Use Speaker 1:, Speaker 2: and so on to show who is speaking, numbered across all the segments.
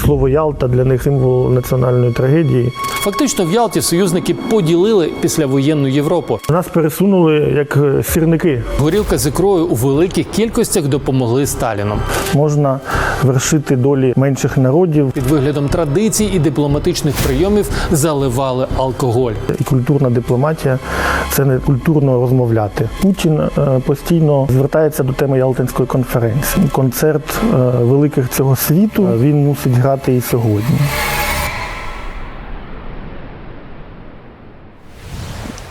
Speaker 1: слово Ялта для них символ національної трагедії.
Speaker 2: Фактично в Ялті союзники поділили післявоєнну Європу.
Speaker 1: Нас пересунули як е, сірники.
Speaker 2: Горілка з ікрою у великих кількостях допомогли Сталіну.
Speaker 1: Можна вершити долі менших народів.
Speaker 2: Під виглядом традицій і дипломатичних прийомів заливали алкоголь.
Speaker 1: І культурна дипломатія це не культурно розмовляти. Путін е, постійно звертається до теми Ялтинської конференції. Концерт е, великих цього світу він мусить грати і сьогодні.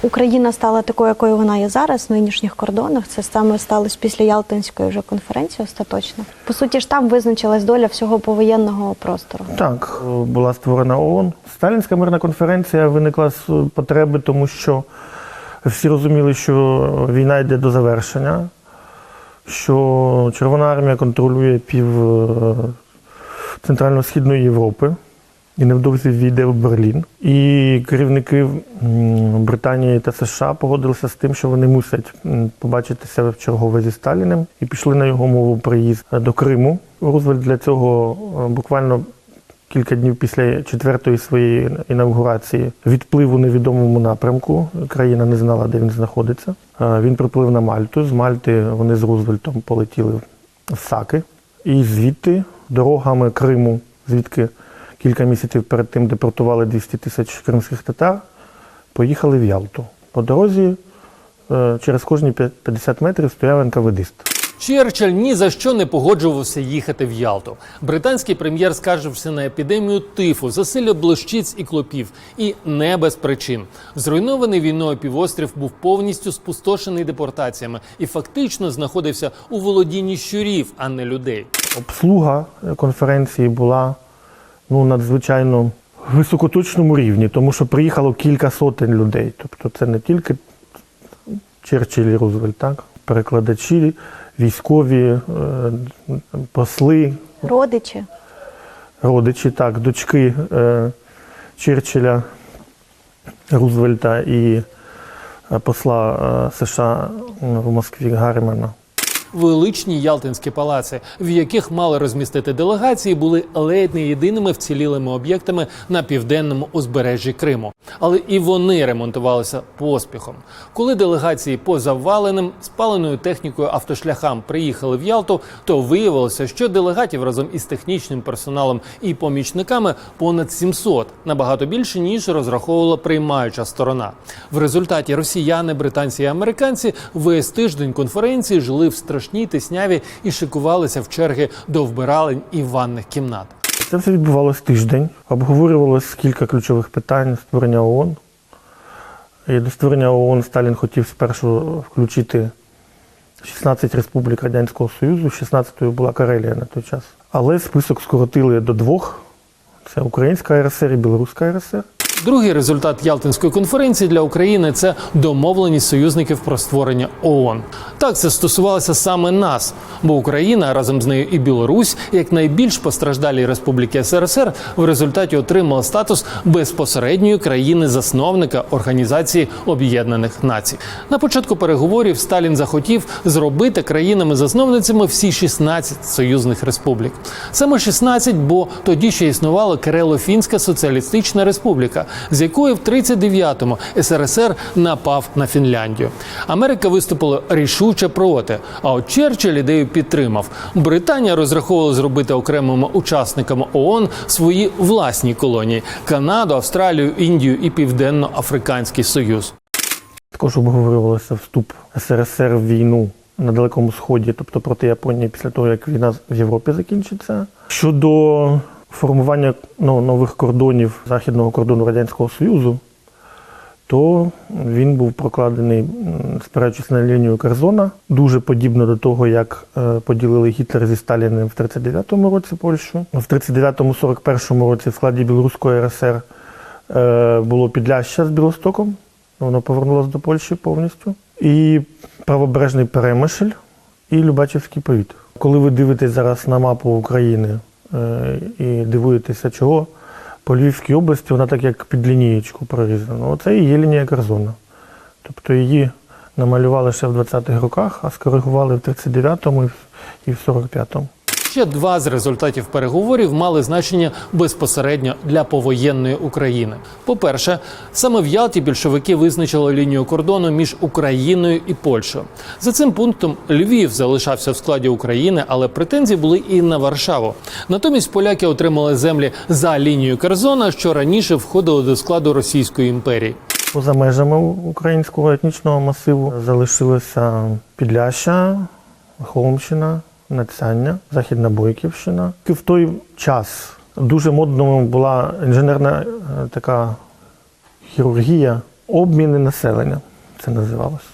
Speaker 3: Україна стала такою, якою вона є зараз, в нинішніх кордонах. Це саме сталося після Ялтинської вже конференції остаточно. По суті ж там визначилась доля всього повоєнного простору.
Speaker 1: Так, була створена ООН. Сталінська мирна конференція виникла з потреби, тому що всі розуміли, що війна йде до завершення, що Червона армія контролює пів е, Центрально-Східної Європи і невдовзі війде в Берлін. І керівники Британії та США погодилися з тим, що вони мусять побачитися в чергове зі Сталіним і пішли на його мову приїзд до Криму. Рузвельт для цього е, буквально кілька днів після четвертої своєї інавгурації відплив у невідомому напрямку. Країна не знала, де він знаходиться. Е, Він приплив на Мальту. З Мальти вони з Рузвельтом полетіли в Саки. І звідти дорогами Криму, звідки кілька місяців перед тим депортували 200 тисяч кримських татар, поїхали в Ялту. По дорозі е, через кожні 50 метрів стояв НКВДист.
Speaker 2: Черчилль ні за що не погоджувався їхати в Ялту. Британський прем'єр скаржився на епідемію тифу, засилля блощиць і клопів, і не без причин. Зруйнований війною півострів був повністю спустошений депортаціями і фактично знаходився у володінні щурів, а не людей.
Speaker 1: Обслуга конференції була ну, надзвичайно високоточному рівні, тому що приїхало кілька сотень людей. Тобто це не тільки Черчилль і Рузвельт, так? перекладачі, військові, е, посли,
Speaker 3: Родичі.
Speaker 1: родичі, так, дочки е, Черчилля, Рузвельта і е, посла США в Москві Гарримана.
Speaker 2: Величні ялтинські палаци, в яких мали розмістити делегації, були ледь не єдиними вцілілими об'єктами на південному узбережжі Криму. Але і вони ремонтувалися поспіхом. Коли делегації по заваленим спаленою технікою автошляхам приїхали в Ялту, то виявилося, що делегатів разом із технічним персоналом і помічниками понад 700, набагато більше ніж розраховувала приймаюча сторона. В результаті росіяни, британці і американці весь тиждень конференції жили в страшній тисняві і шикувалися в черги до вбиралень і ванних кімнат.
Speaker 1: Це все відбувалось тиждень. Обговорювалось кілька ключових питань створення ООН. І до створення ООН Сталін хотів спершу включити 16 республік Радянського Союзу, 16-ю була Карелія на той час. Але список скоротили до двох: це Українська РСР і Білоруська РСР.
Speaker 2: Другий результат Ялтинської конференції для України це домовленість союзників про створення ООН. Так це стосувалося саме нас, бо Україна разом з нею і Білорусь, як найбільш постраждалі республіки СРСР, в результаті отримала статус безпосередньої країни-засновника Організації Об'єднаних Націй. На початку переговорів Сталін захотів зробити країнами-засновницями всі 16 союзних республік. Саме 16, бо тоді ще існувала Карело-Фінська соціалістична республіка, з якої в 39-му СРСР напав на Фінляндію. Америка виступила рішуче проти. А от Черчилль ідею підтримав. Британія розраховувала зробити окремими учасниками ООН свої власні колонії: Канаду, Австралію, Індію і Південно-Африканський Союз.
Speaker 1: Також обговорювалося вступ СРСР в війну на Далекому Сході, тобто проти Японії, після того, як війна в Європі закінчиться. Щодо формування ну, нових кордонів західного кордону Радянського Союзу, то він був прокладений, спираючись на лінію Карзона, дуже подібно до того, як е, поділили Гітлер зі Сталіним в 39-му році Польщу. В 39-41 році в складі Білоруської РСР е, було Підляща з Білостоком. Воно повернулося до Польщі повністю. І правобережний Перемишль і Любачівський повіт. Коли ви дивитесь зараз на мапу України і дивуєтеся, чого по Львівській області вона так як під лінієчку прорізана. Оце і є лінія Карзона. Тобто її намалювали ще в 20-х роках, а скоригували в 39-му і в 45-му.
Speaker 2: Ще два з результатів переговорів мали значення безпосередньо для повоєнної України. По-перше, саме в Ялті більшовики визначили лінію кордону між Україною і Польщею. За цим пунктом Львів залишався в складі України, але претензії були і на Варшаву. Натомість поляки отримали землі за лінією Керзона, що раніше входили до складу Російської імперії.
Speaker 1: Поза межами українського етнічного масиву залишилося Підляща, Холмщина, Нацяння, Західна Бойківщина. В той час дуже модною була інженерна е, така хірургія, обміни населення. Це називалося.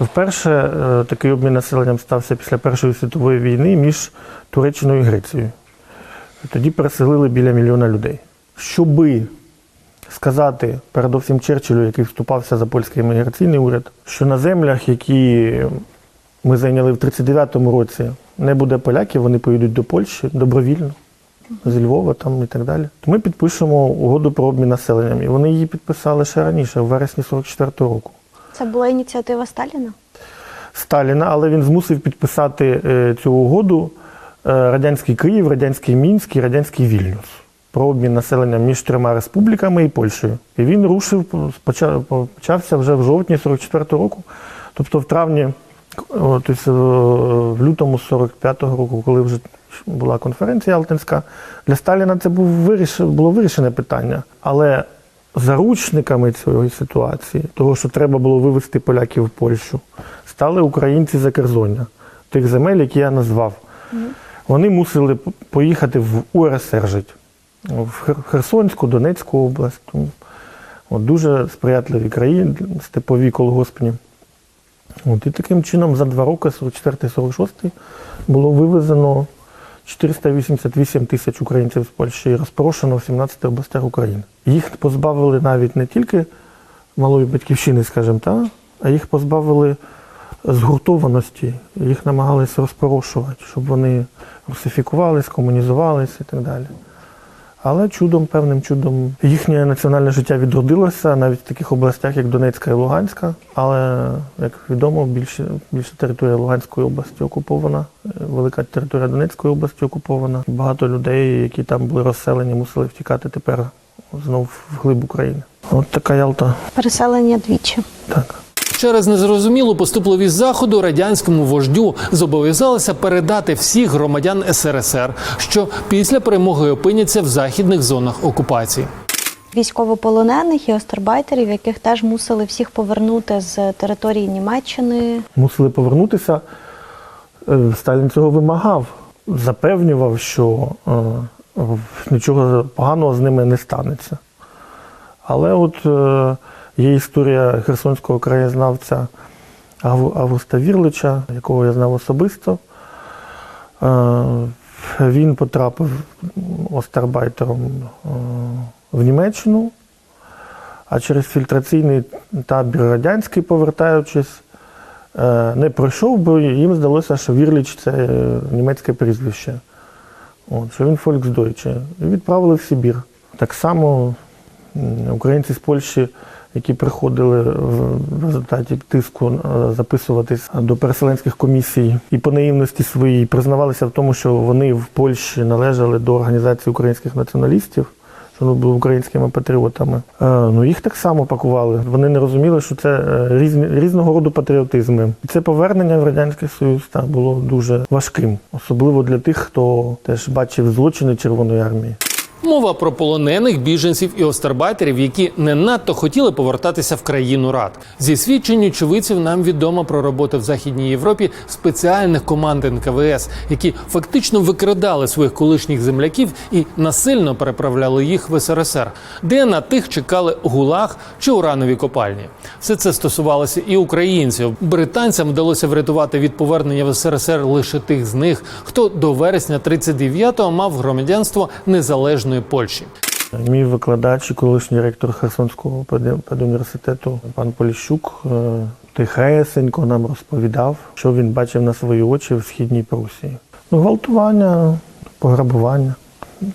Speaker 1: Вперше е, такий обмін населенням стався після Першої світової війни між Туреччиною і Грецією. Тоді переселили біля мільйона людей. Щоби сказати передовсім Черчиллю, який вступався за польський міграційний уряд, що на землях, які ми зайняли в 39-му році, не буде поляків, вони поїдуть до Польщі добровільно, з Львова там і так далі. То ми підпишемо угоду про обмін населенням. І вони її підписали ще раніше, в вересні 44-го року.
Speaker 3: Це була ініціатива Сталіна?
Speaker 1: Сталіна, але він змусив підписати е, цю угоду е, радянський Київ, радянський Мінськ і радянський Вільнюс про обмін населенням між трьома республіками і Польщею. І він рушив, поча- почався вже в жовтні 44-го року, тобто в травні, тобто в лютому 45-го року, коли вже була конференція Ялтинська, для Сталіна це був виріш... було вирішене питання. Але заручниками цієї ситуації, того, що треба було вивезти поляків в Польщу, стали українці Закерзоння, тих земель, які я назвав. Вони мусили поїхати в УРСР жити, в Херсонську, Донецьку область. От, дуже сприятливі краї, степові колгоспні. От, і таким чином за два роки, 44-46, було вивезено 488 тисяч українців з Польщі і розпорошено в 17 областях України. Їх позбавили навіть не тільки малої батьківщини, скажімо так, а їх позбавили згуртованості, їх намагалися розпорошувати, щоб вони русифікувались, комунізувалися і так далі. Але чудом, певним чудом, їхнє національне життя відродилося навіть в таких областях, як Донецька і Луганська. Але, як відомо, більше, більше територія Луганської області окупована, е, велика територія Донецької області окупована. Багато людей, які там були розселені, мусили втікати тепер знов в глиб України. От така Ялта.
Speaker 3: Переселення двічі.
Speaker 1: Так.
Speaker 2: Через незрозумілу поступливість заходу радянському вождю зобов'язалися передати всіх громадян СРСР, що після перемоги опиняться в західних зонах окупації.
Speaker 3: Військовополонених і остербайтерів, яких теж мусили всіх повернути з території Німеччини.
Speaker 1: мусили повернутися. Е, Сталін цього вимагав, запевнював, що е, нічого поганого з ними не станеться. Але от е, є історія херсонського краєзнавця Августа Вірлича, якого я знав особисто. Е, Він потрапив остарбайтером е, в Німеччину, а через фільтраційний табір радянський, повертаючись, е, не пройшов, бо їм здалося, що Вірліч це німецьке прізвище. От, що він Фольксдойче. І відправили в Сибір. Так само українці з Польщі, які приходили в результаті тиску е, записуватись до переселенських комісій і по наївності своїй признавалися в тому, що вони в Польщі належали до організації українських націоналістів. Вони були українськими патріотами. Е, ну їх так само пакували. Вони не розуміли, що це е, різні, різного роду патріотизми. Це повернення в радянський союз так, було дуже важким, особливо для тих, хто теж бачив злочини Червоної армії.
Speaker 2: Мова про полонених біженців і остербайтерів, які не надто хотіли повертатися в країну рад. Зі свідчень очевидців нам відомо про роботу в Західній Європі спеціальних команд НКВС, які фактично викрадали своїх колишніх земляків і насильно переправляли їх в СРСР, де на тих чекали гулаг чи уранові копальні. Все це стосувалося і українців. Британцям вдалося врятувати від повернення в СРСР лише тих з них, хто до вересня 39-го мав громадянство незалежної Польщі.
Speaker 1: Мій викладач і колишній ректор Херсонського педуніверситету пан Поліщук е, тихесенько нам розповідав, що він бачив на свої очі в східній Прусії. Ну, гвалтування, пограбування.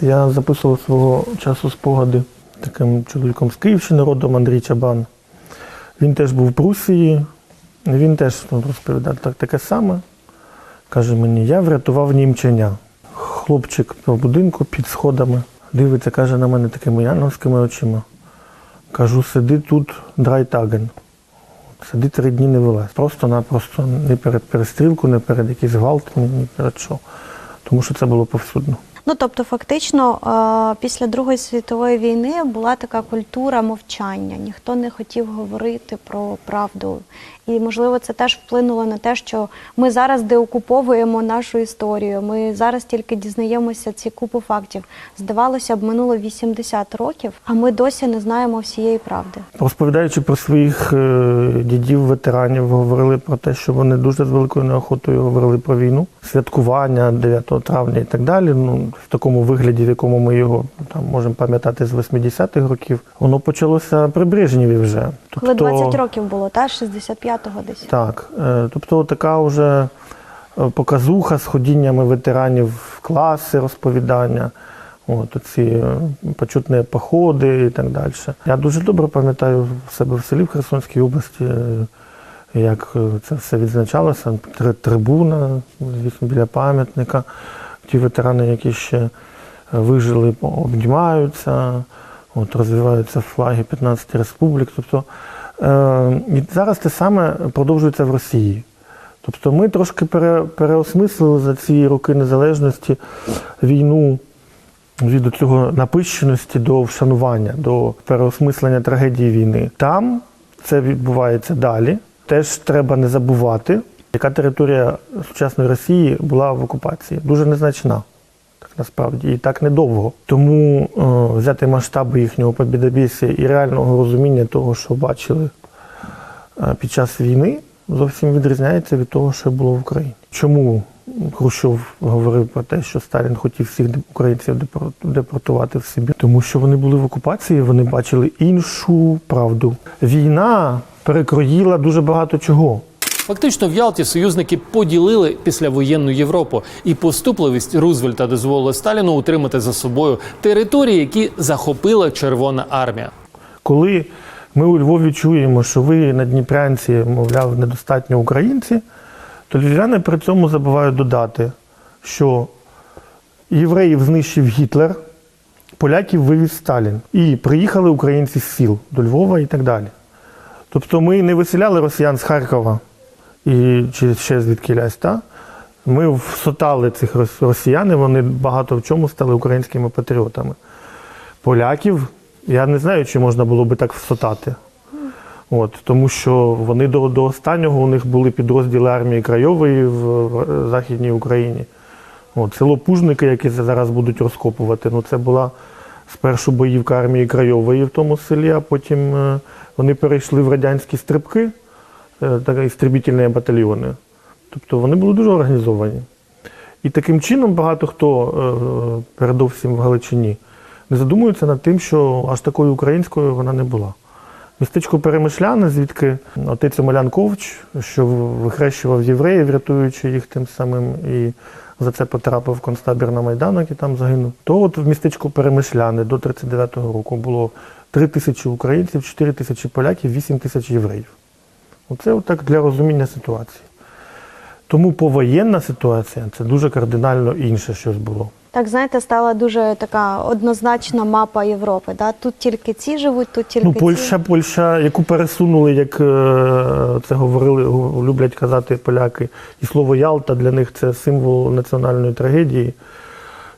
Speaker 1: Я записував свого часу спогади таким чоловіком з Київщини родом Андрій Чабан. Він теж був в Прусії, він теж ну, розповідав так, таке саме. Каже мені, я врятував німченя. хлопчик по будинку під сходами. Дивиться, каже на мене такими яновськими очима. Кажу, сиди тут, драйтаген. Сиди три дні не вилазь. Просто-напросто не перед перестрілку, не перед якийсь гвалт, ні, перед що. Тому що це було повсюдно.
Speaker 3: Ну тобто, фактично, е, після Другої світової війни була така культура мовчання. Ніхто не хотів говорити про правду. І можливо, це теж вплинуло на те, що ми зараз деокуповуємо нашу історію. Ми зараз тільки дізнаємося ці купу фактів. Здавалося б, минуло 80 років, а ми досі не знаємо всієї правди.
Speaker 1: Розповідаючи про своїх е, дідів, ветеранів, говорили про те, що вони дуже з великою неохотою говорили про війну, святкування 9 травня і так далі. Ну, в такому вигляді, в якому ми його там можемо пам'ятати з 80-х років, воно почалося при Брежнєві вже.
Speaker 3: Коли 20 років було, та 65-го десь.
Speaker 1: Так, е, тобто така вже е, показуха з ходіннями ветеранів в класи, розповідання, от ці е, почутні походи і так далі. Я дуже добре пам'ятаю в себе в селі в Херсонській області, як це все відзначалося. Трибуна, звісно, біля пам'ятника. Ті ветерани, які ще вижили, обнімаються, от, розвиваються флаги 15 республік. Тобто Е, І зараз те саме продовжується в Росії. Тобто ми трошки пере, переосмислили за ці роки незалежності війну від цього напищеності до вшанування, до переосмислення трагедії війни. Там це відбувається далі. Теж треба не забувати, яка територія сучасної Росії була в окупації. Дуже незначна. Так насправді і так недовго. Тому е, взяти масштаби їхнього побідобісся і реального розуміння того, що бачили е, під час війни, зовсім відрізняється від того, що було в Україні. Чому Хрущов говорив про те, що Сталін хотів всіх українців депортувати в Сибір? Тому що вони були в окупації, вони бачили іншу правду. Війна перекроїла дуже багато чого.
Speaker 2: Фактично в Ялті союзники поділили післявоєнну Європу, і поступливість Рузвельта дозволила Сталіну утримати за собою території, які захопила Червона армія.
Speaker 1: Коли ми у Львові чуємо, що ви на Дніпрянці, мовляв, недостатньо українці, то львів'яни при цьому забувають додати, що євреїв знищив Гітлер, поляків вивіз Сталін. І приїхали українці з сіл до Львова і так далі. Тобто ми не виселяли росіян з Харкова і чи ще звідкілясь, та? Ми всотали цих росіян, і вони багато в чому стали українськими патріотами поляків, я не знаю, чи можна було би так всотати. От, тому що вони до, до останнього у них були підрозділи армії Крайової в, Західній Україні. От, село Пужники, яке зараз будуть розкопувати, ну це була спершу боївка армії Крайової в тому селі, а потім е, вони перейшли в радянські стрибки, так, істребітельні батальйони. Тобто вони були дуже організовані. І таким чином багато хто, е, передовсім в Галичині, не задумується над тим, що аж такою українською вона не була. Містечко Перемишляне, звідки отець Омелян Ковч, що вихрещував євреїв, рятуючи їх тим самим, і за це потрапив в концтабір на Майданок і там загинув. То от в містечку Перемишляне до 39-го року було 3 тисячі українців, 4 тисячі поляків, 8 тисяч євреїв. Оце отак для розуміння ситуації. Тому повоєнна ситуація це дуже кардинально інше щось було.
Speaker 3: Так, знаєте, стала дуже така однозначна мапа Європи. Да? Тут тільки ці живуть, тут тільки
Speaker 1: Ну,
Speaker 3: ці.
Speaker 1: Польща, Польща, яку пересунули, як е, це говорили, люблять казати поляки, і слово Ялта для них це символ національної трагедії.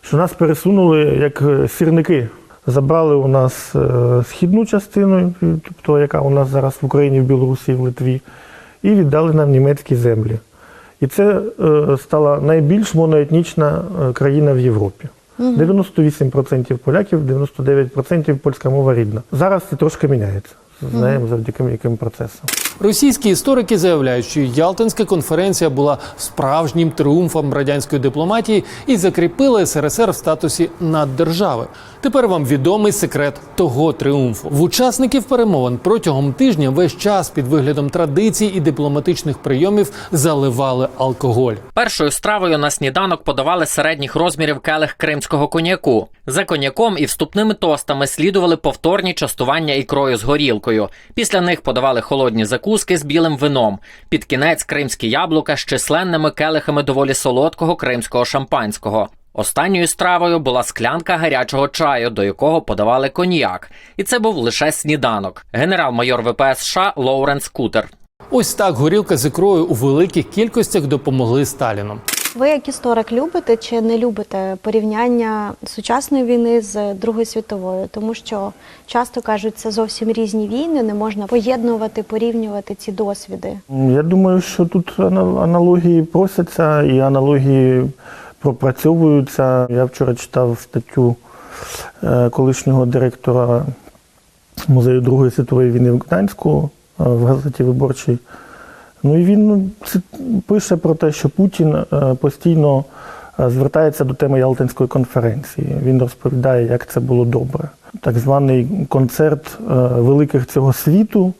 Speaker 1: Що нас пересунули як е, сірники. Забрали у нас е, східну частину, тобто яка у нас зараз в Україні, в Білорусі, в Литві, і віддали нам німецькі землі. І це е, стала найбільш моноетнічна е, країна в Європі. 98% поляків, 99% польська мова рідна. Зараз це трошки міняється. Знаємо завдяки яким процесам.
Speaker 2: Російські історики заявляють, що Ялтинська конференція була справжнім тріумфом радянської дипломатії і закріпила СРСР в статусі наддержави. Тепер вам відомий секрет того тріумфу. В учасників перемовин протягом тижня весь час під виглядом традицій і дипломатичних прийомів заливали алкоголь.
Speaker 4: Першою стравою на сніданок подавали середніх розмірів келих кримського коньяку. За коньяком і вступними тостами слідували повторні частування ікрою з горілкою. Після них подавали холодні закуски з білим вином. Під кінець кримські яблука з численними келихами доволі солодкого кримського шампанського. Останньою стравою була склянка гарячого чаю, до якого подавали коньяк. І це був лише сніданок. Генерал-майор ВПС США Лоуренс Кутер.
Speaker 2: Ось так горілка з ікрою у великих кількостях допомогли Сталіну.
Speaker 3: Ви як історик любите чи не любите порівняння сучасної війни з Другою світовою? Тому що часто кажуть, це зовсім різні війни, не можна поєднувати, порівнювати ці досвіди.
Speaker 1: Я думаю, що тут аналогії просяться і аналогії пропрацьовуються. Я вчора читав статтю е, колишнього директора музею Другої світової війни в Гданську е, в газеті Виборчий. Ну і він ну, пише про те, що Путін е, постійно звертається до теми Ялтинської конференції. Він розповідає, як це було добре. Так званий концерт великих цього світу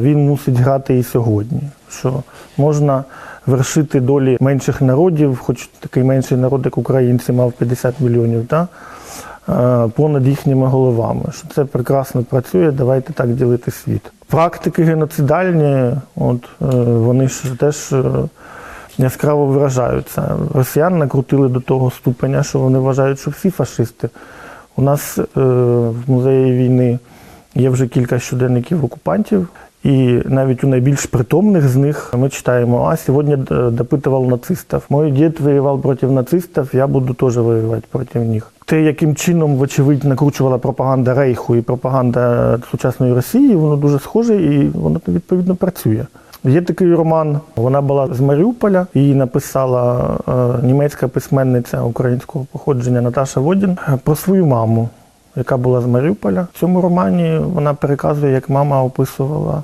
Speaker 1: він мусить грати і сьогодні. Що можна вершити долі менших народів, хоч такий менший народ, як українці, мав 50 мільйонів, та, е, понад їхніми головами. Що це прекрасно працює, давайте так ділити світ. Практики геноцидальні, от, е, вони ж теж е, яскраво виражаються. Росіян накрутили до того ступеня, що вони вважають, що всі фашисти. У нас е, в музеї війни є вже кілька щоденників окупантів, і навіть у найбільш притомних з них ми читаємо, а сьогодні допитував нацистів. Мой дід воював проти нацистів, я буду теж воювати проти них. Те, яким чином, вочевидь, накручувала пропаганда Рейху і пропаганда сучасної Росії, воно дуже схоже і воно відповідно працює. Є такий роман. Вона була з Маріуполя. Її написала е, німецька письменниця українського походження Наташа Водін е, про свою маму, яка була з Маріуполя. В цьому романі вона переказує, як мама описувала,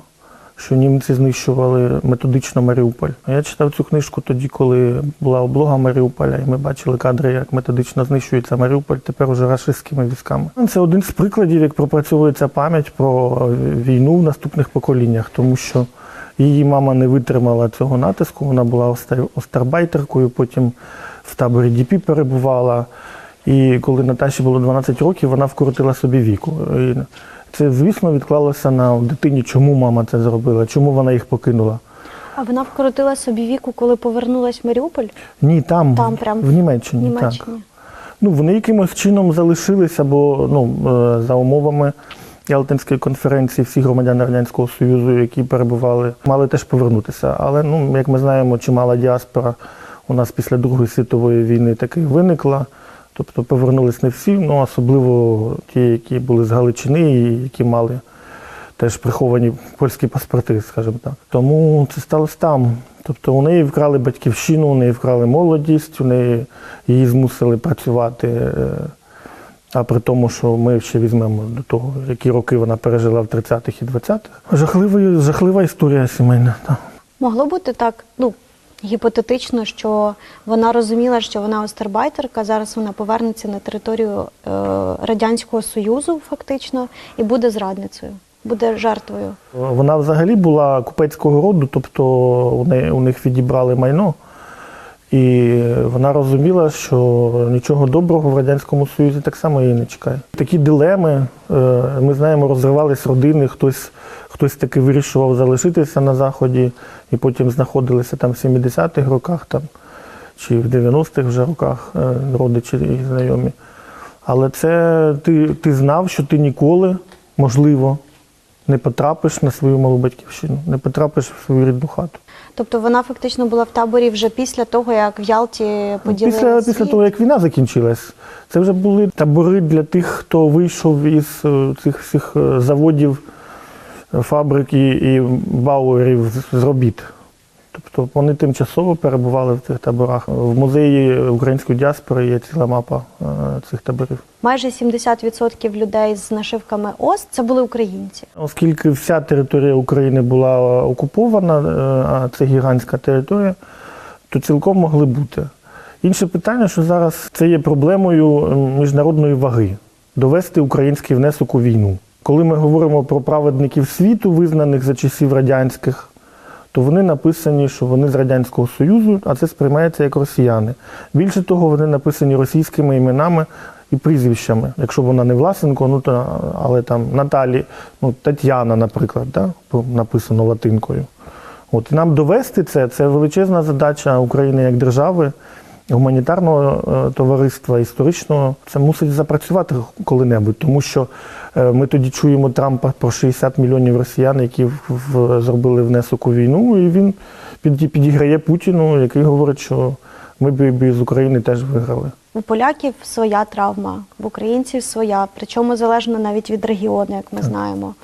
Speaker 1: що німці знищували методично Маріуполь. Я читав цю книжку тоді, коли була облога Маріуполя, і ми бачили кадри, як методично знищується Маріуполь тепер уже рашистськими військами. Це один з прикладів, як пропрацьовується пам'ять про війну в наступних поколіннях, тому що Її мама не витримала цього натиску. Вона була остар- остарбайтеркою, потім в таборі ДІПІ перебувала. І коли Наташі було 12 років, вона вкоротила собі віку. І це, звісно, відклалося на дитині, чому мама це зробила, чому вона їх покинула.
Speaker 3: А вона вкоротила собі віку, коли повернулась в Маріуполь
Speaker 1: Ні, там,
Speaker 3: Там прям,
Speaker 1: в Німеччині.
Speaker 3: в
Speaker 1: Так. Ну, вони якимось чином залишилися, бо ну, е, за умовами Ялтинської конференції всі громадяни Радянського Союзу, які перебували, мали теж повернутися. Але, ну, як ми знаємо, чимала діаспора у нас після Другої світової війни таки виникла. Тобто повернулись не всі, ну особливо ті, які були з Галичини і які мали теж приховані польські паспорти, скажімо так. Тому це сталося там. Тобто у неї вкрали батьківщину, у неї вкрали молодість, у неї її змусили працювати. е, А при тому, що ми ще візьмемо до того, які роки вона пережила в 30-х і 20-х. Жахлива, жахлива історія сімейна. Так.
Speaker 3: Могло бути так, ну гіпотетично, що вона розуміла, що вона остербайтерка. Зараз вона повернеться на територію е, радянського союзу, фактично, і буде зрадницею, буде жертвою.
Speaker 1: Вона взагалі була купецького роду, тобто у у них відібрали майно. І вона розуміла, що нічого доброго в Радянському Союзі так само її не чекає. Такі дилеми, е, ми знаємо, розривались родини, хтось, хтось таки вирішував залишитися на Заході, і потім знаходилися там в 70-х роках там, чи в 90-х вже роках е, родичі і знайомі. Але це ти, ти знав, що ти ніколи, можливо, не потрапиш на свою малу батьківщину, не потрапиш в свою рідну хату.
Speaker 3: Тобто вона фактично була в таборі вже після того, як в Ялті поділили
Speaker 1: Після, після того, як війна закінчилась, це вже були табори для тих, хто вийшов із е, цих всіх е, заводів, фабрик і, і бауерів з- робіт. Тобто вони тимчасово перебували в цих таборах. В музеї української діаспори є ціла мапа е, цих таборів.
Speaker 3: Майже 70% людей з нашивками ОС це були українці.
Speaker 1: Оскільки вся територія України була окупована, е, а це гігантська територія, то цілком могли бути. Інше питання, що зараз це є проблемою міжнародної ваги довести український внесок у війну. Коли ми говоримо про праведників світу, визнаних за часів радянських, то вони написані, що вони з Радянського Союзу, а це сприймається як росіяни. Більше того, вони написані російськими іменами і прізвищами. Якщо вона не Власенко, ну то але там Наталі, ну Тетяна, наприклад, да, написано латинкою. От і нам довести це, це величезна задача України як держави. Гуманітарного е, товариства, історичного, це мусить запрацювати коли-небудь, тому що е, ми тоді чуємо Трампа про 60 мільйонів росіян, які в, зробили внесок у війну, і він під, підіграє Путіну, який говорить, що ми б з України теж виграли.
Speaker 3: У поляків своя травма, в українців своя, причому залежно навіть від регіону, як ми знаємо.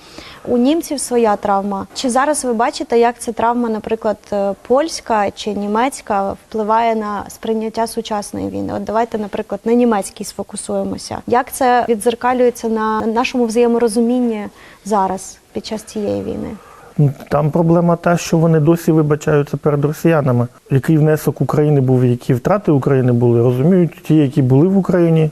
Speaker 3: У німців своя травма. Чи зараз ви бачите, як ця травма, наприклад, е, польська чи німецька, впливає на сприйняття сучасної війни? От давайте, наприклад, на німецькій сфокусуємося. Як це відзеркалюється на нашому взаєморозумінні зараз під час цієї війни?
Speaker 1: Там проблема та, що вони досі вибачаються перед росіянами. Який внесок України був, які втрати України були, розуміють ті, які були в Україні,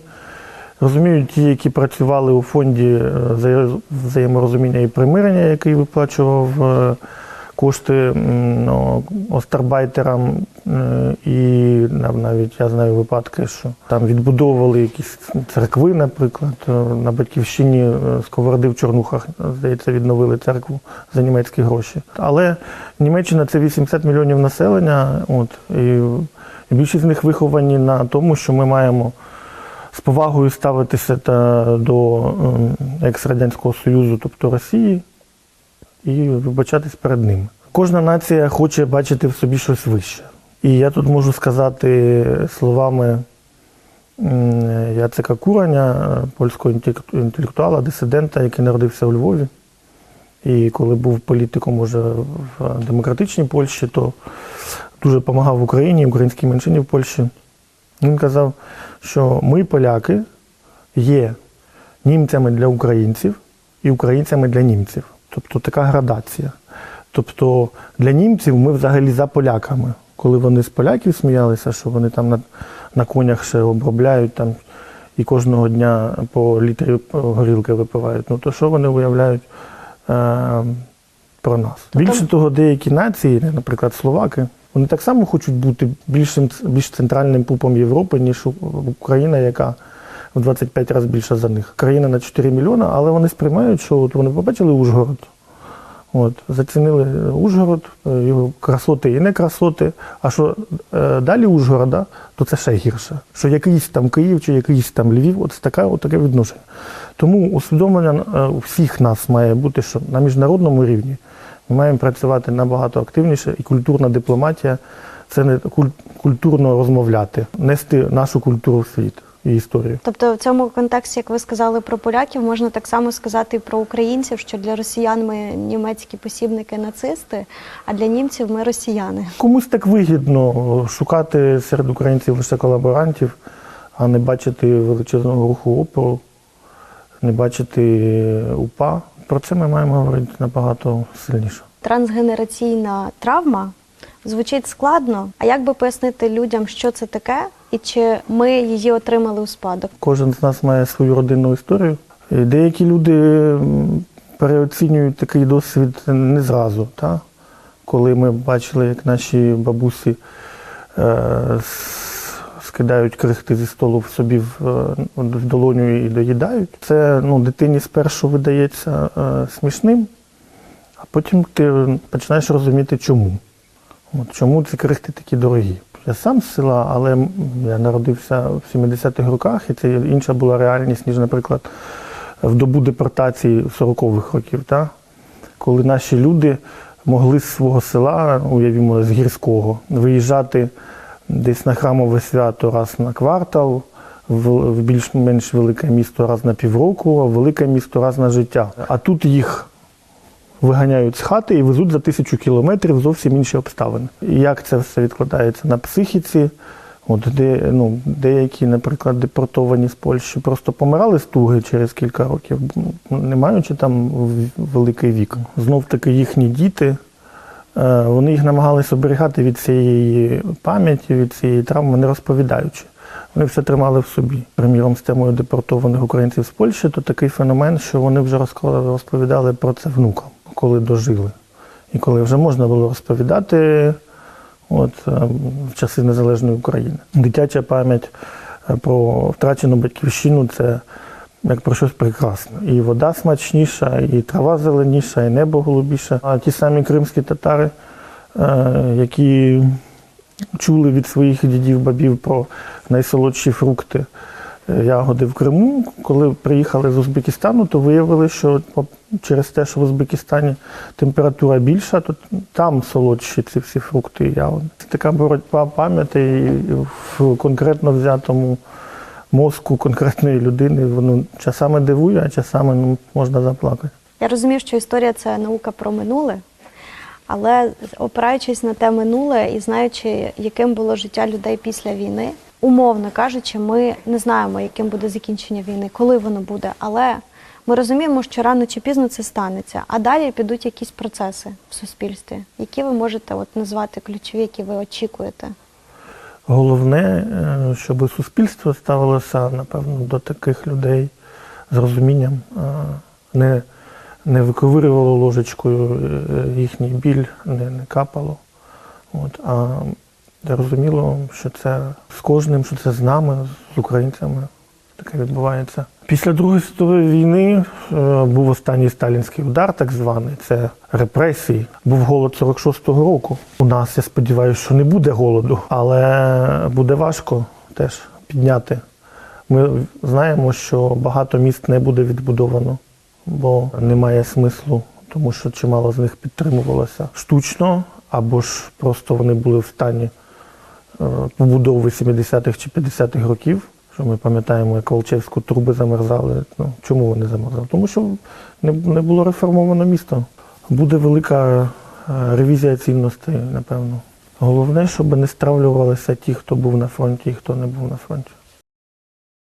Speaker 1: розуміють ті, які працювали у фонді е, взаєморозуміння і примирення, який виплачував е, кошти ну, остарбайтерам. Е, І навіть я знаю випадки, що там відбудовували якісь церкви, наприклад. Е, На батьківщині е, Сковороди в Чорнухах, здається, відновили церкву за німецькі гроші. Але Німеччина це 80 мільйонів населення. От, і, більшість з них виховані на тому, що ми маємо з повагою ставитися та до ем, екс-радянського Союзу, тобто Росії, і вибачатись перед ними. Кожна нація хоче бачити в собі щось вище. І я тут можу сказати словами м, Яцека Кураня, польського інтелектуала, дисидента, який народився у Львові. І коли був політиком уже в демократичній Польщі, то дуже допомагав Україні, українській меншині в Польщі. Він казав, що ми, поляки, є німцями для українців і українцями для німців. Тобто така градація. Тобто для німців ми взагалі за поляками. Коли вони з поляків сміялися, що вони там на, на конях ще обробляють там, і кожного дня по літрі горілки випивають, ну то що вони уявляють е, про нас? Більше того, деякі нації, наприклад, словаки, вони так само хочуть бути більшим, більш центральним пупом Європи, ніж Україна, яка в 25 разів більша за них. Країна на 4 мільйони, але вони сприймають, що от вони побачили Ужгород. От, зацінили Ужгород, е, його красоти і не красоти. А що е, далі Ужгорода, то це ще гірше. Що якийсь там Київ чи якийсь там Львів, от таке, от таке відношення. Тому усвідомлення е, всіх нас має бути, що на міжнародному рівні ми маємо працювати набагато активніше, і культурна дипломатія це не культурно розмовляти, нести нашу культуру в світ і історію.
Speaker 3: Тобто в цьому контексті, як ви сказали про поляків, можна так само сказати і про українців, що для росіян ми німецькі посібники нацисти, а для німців ми росіяни.
Speaker 1: Комусь так вигідно шукати серед українців лише колаборантів, а не бачити величезного руху опору, не бачити УПА. Про це ми маємо говорити набагато сильніше.
Speaker 3: Трансгенераційна травма звучить складно. А як би пояснити людям, що це таке, і чи ми її отримали у спадок?
Speaker 1: Кожен з нас має свою родинну історію. Деякі люди переоцінюють такий досвід не зразу. Та? Коли ми бачили, як наші бабусі е, скидають крихти зі столу в собі в, е, в долоню і доїдають. Це ну, дитині спершу видається е, смішним, а потім ти починаєш розуміти, чому. От чому ці крихти такі дорогі? Я сам з села, але я народився в 70-х роках, і це інша була реальність, ніж, наприклад, в добу депортації 40-х років, та? коли наші люди могли з свого села, уявімо, з гірського, виїжджати десь на храмове свято раз на квартал, в, більш-менш велике місто раз на півроку, а велике місто раз на життя. А тут їх виганяють з хати і везуть за тисячу кілометрів зовсім інші обставини. Як це все відкладається на психіці? От де, ну, деякі, наприклад, депортовані з Польщі просто помирали з туги через кілька років, ну, не маючи там великий вік. Знов таки їхні діти, е, вони їх намагалися оберігати від цієї пам'яті, від цієї травми, не розповідаючи. Вони все тримали в собі. Приміром, з темою депортованих українців з Польщі, то такий феномен, що вони вже розповідали про це внукам, коли дожили. І коли вже можна було розповідати от, е, в часи незалежної України. Дитяча пам'ять е, про втрачену батьківщину це як про щось прекрасне. І вода смачніша, і трава зеленіша, і небо голубіше. А ті самі кримські татари, е, які чули від своїх дідів, бабів про найсолодші фрукти, ягоди в Криму. Коли приїхали з Узбекистану, то виявили, що через те, що в Узбекистані температура більша, то там солодші ці всі фрукти і ягоди. Це така боротьба пам'яті в конкретно взятому мозку конкретної людини. Воно часами дивує, а часами ну, можна заплакати.
Speaker 3: Я розумію, що історія це наука про минуле, але опираючись на те минуле і знаючи, яким було життя людей після війни, умовно кажучи, ми не знаємо, яким буде закінчення війни, коли воно буде, але ми розуміємо, що рано чи пізно це станеться. А далі підуть якісь процеси в суспільстві, які ви можете от назвати ключові, які ви очікуєте.
Speaker 1: Головне, е, щоб суспільство ставилося, напевно, до таких людей з розумінням, е, не, не виковирювало ложечкою е, їхній біль, не, не капало. От, а розуміло, що це з кожним, що це з нами, з українцями таке відбувається. Після Другої світової війни е, був останній сталінський удар, так званий, це репресії. Був голод 46-го року. У нас, я сподіваюся, що не буде голоду, але буде важко теж підняти. Ми знаємо, що багато міст не буде відбудовано, бо немає смислу, тому що чимало з них підтримувалося штучно, або ж просто вони були в стані побудови 70-х чи 50-х років. Що ми пам'ятаємо, як Волчевську труби замерзали. Ну, чому вони замерзали? Тому що не, не було реформовано місто. Буде велика е, ревізія цінностей, напевно. Головне, щоб не стравлювалися ті, хто був на фронті і хто не був на фронті.